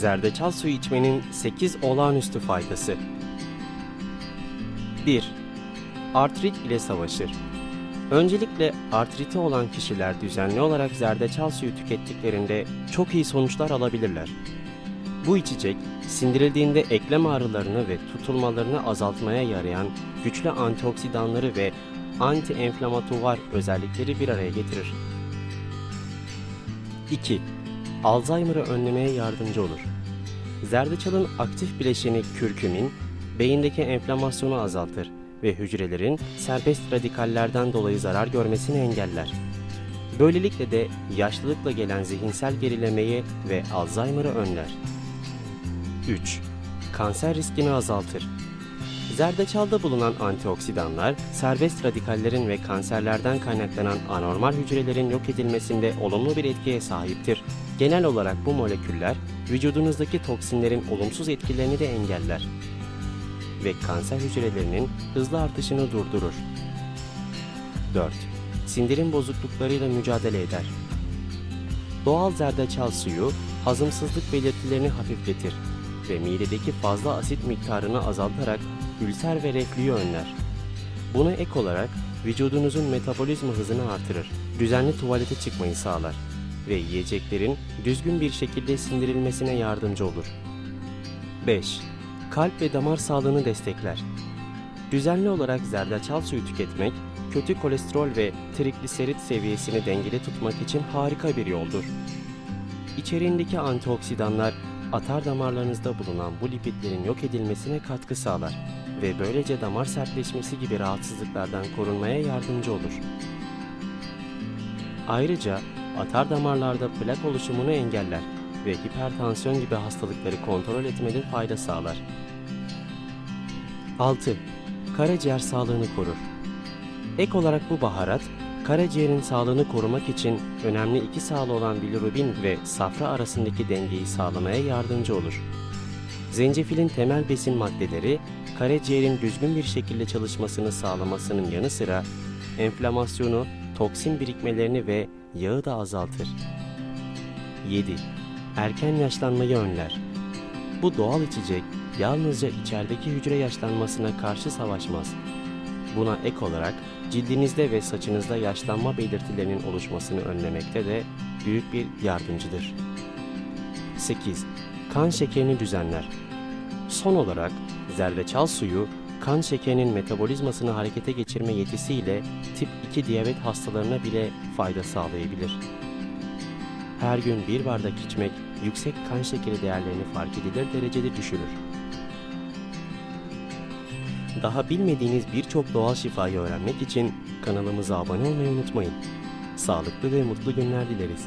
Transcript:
Zerdeçal suyu içmenin 8 olağanüstü faydası. 1. Artrit ile savaşır. Öncelikle artriti olan kişiler düzenli olarak zerdeçal suyu tükettiklerinde çok iyi sonuçlar alabilirler. Bu içecek, sindirildiğinde eklem ağrılarını ve tutulmalarını azaltmaya yarayan güçlü antioksidanları ve anti-enflamatuvar özellikleri bir araya getirir. 2. Alzheimer'ı önlemeye yardımcı olur. Zerdeçalın aktif bileşeni kürkümin, beyindeki enflamasyonu azaltır ve hücrelerin serbest radikallerden dolayı zarar görmesini engeller. Böylelikle de yaşlılıkla gelen zihinsel gerilemeyi ve Alzheimer'ı önler. 3. Kanser riskini azaltır. Zerdeçalda bulunan antioksidanlar, serbest radikallerin ve kanserlerden kaynaklanan anormal hücrelerin yok edilmesinde olumlu bir etkiye sahiptir. Genel olarak bu moleküller, vücudunuzdaki toksinlerin olumsuz etkilerini de engeller ve kanser hücrelerinin hızlı artışını durdurur. 4. Sindirim bozukluklarıyla mücadele eder. Doğal zerdeçal suyu hazımsızlık belirtilerini hafifletir ve midedeki fazla asit miktarını azaltarak ülser ve reflüyü önler. Buna ek olarak vücudunuzun metabolizma hızını artırır, düzenli tuvalete çıkmayı sağlar ve yiyeceklerin düzgün bir şekilde sindirilmesine yardımcı olur. 5. Kalp ve damar sağlığını destekler. Düzenli olarak zerdeçal suyu tüketmek, kötü kolesterol ve trigliserit seviyesini dengede tutmak için harika bir yoldur. İçeriğindeki antioksidanlar atar damarlarınızda bulunan bu lipidlerin yok edilmesine katkı sağlar ve böylece damar sertleşmesi gibi rahatsızlıklardan korunmaya yardımcı olur. Ayrıca atar damarlarda plak oluşumunu engeller ve hipertansiyon gibi hastalıkları kontrol etmede fayda sağlar. 6. Karaciğer sağlığını korur. Ek olarak bu baharat, karaciğerin sağlığını korumak için önemli iki sağlı olan bilirubin ve safra arasındaki dengeyi sağlamaya yardımcı olur. Zencefilin temel besin maddeleri, karaciğerin düzgün bir şekilde çalışmasını sağlamasının yanı sıra enflamasyonu, toksin birikmelerini ve yağı da azaltır. 7. Erken yaşlanmayı önler. Bu doğal içecek yalnızca içerideki hücre yaşlanmasına karşı savaşmaz. Buna ek olarak cildinizde ve saçınızda yaşlanma belirtilerinin oluşmasını önlemekte de büyük bir yardımcıdır. 8. Kan şekerini düzenler. Son olarak zerdeçal suyu kan şekerinin metabolizmasını harekete geçirme yetisiyle tip 2 diyabet hastalarına bile fayda sağlayabilir. Her gün bir bardak içmek yüksek kan şekeri değerlerini fark edilir derecede düşürür. Daha bilmediğiniz birçok doğal şifayı öğrenmek için kanalımıza abone olmayı unutmayın. Sağlıklı ve mutlu günler dileriz.